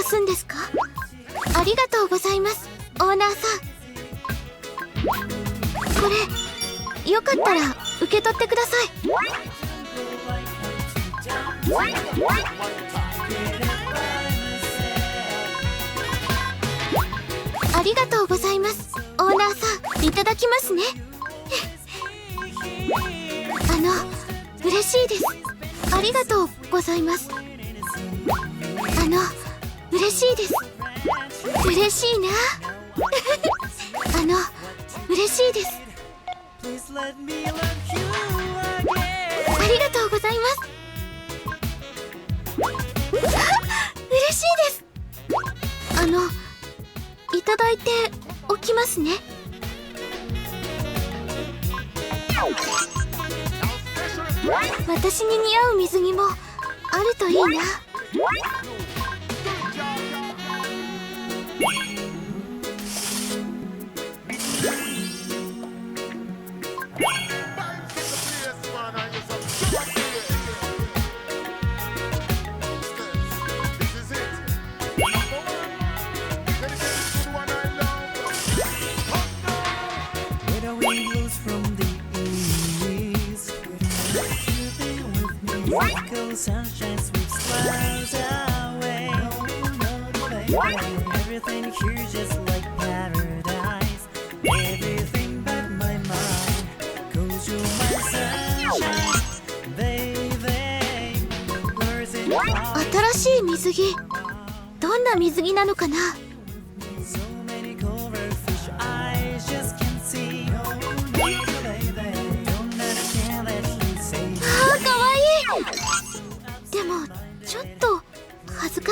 に渡すんですか？ありがとうございます。オーナーさん。これよかったら受け取ってください。ありがとうございます。オーナーさんいただきますね。あの嬉しいです。ありがとうございます。あの嬉しいです。嬉しいな。あの嬉しいです。ありがとうございます。嬉しいです。あのいただいておきますね。私に似合う水着もあるといいな。新しい水着どんな水着なのかな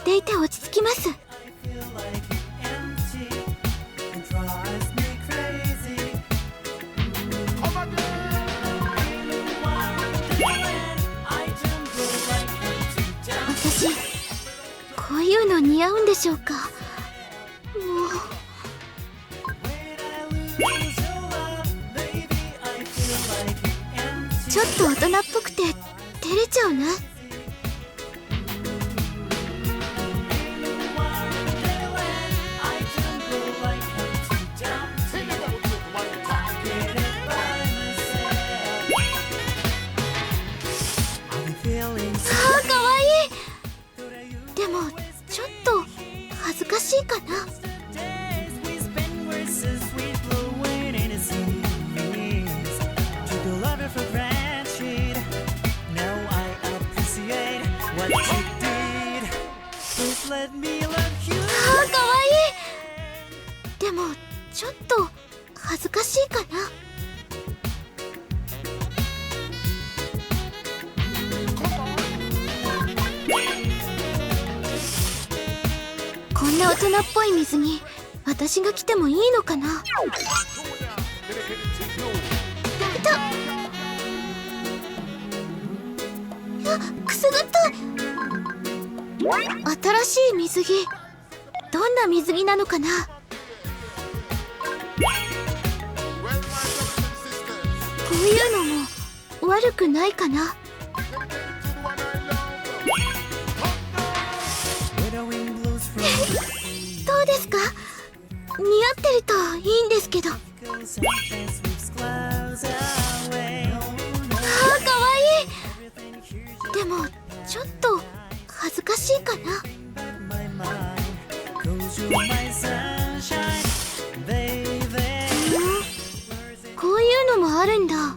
ち私こういうの似合うんでしょうか？ちょっと大人っぽくて照れちゃうな、あかわいい。でもちょっと恥ずかしいかな。な大人っぽい水着私が着てもいいのかな？あくすぐった。い新しい水着どんな水着なのかな？こういうのも悪くないかな？うですか？似合ってるといいんですけど。あーかわいい。でもちょっと恥ずかしいかな。こういうのもあるんだ。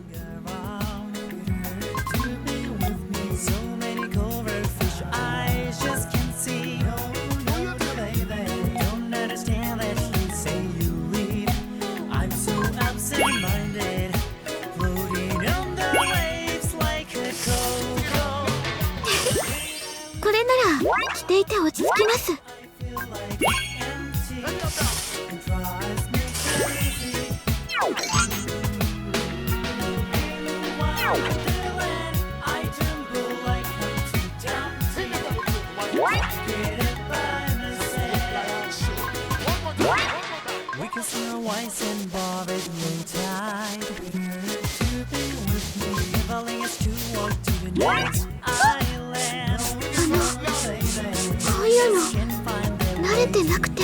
ていて落ち着きます。ってなくて。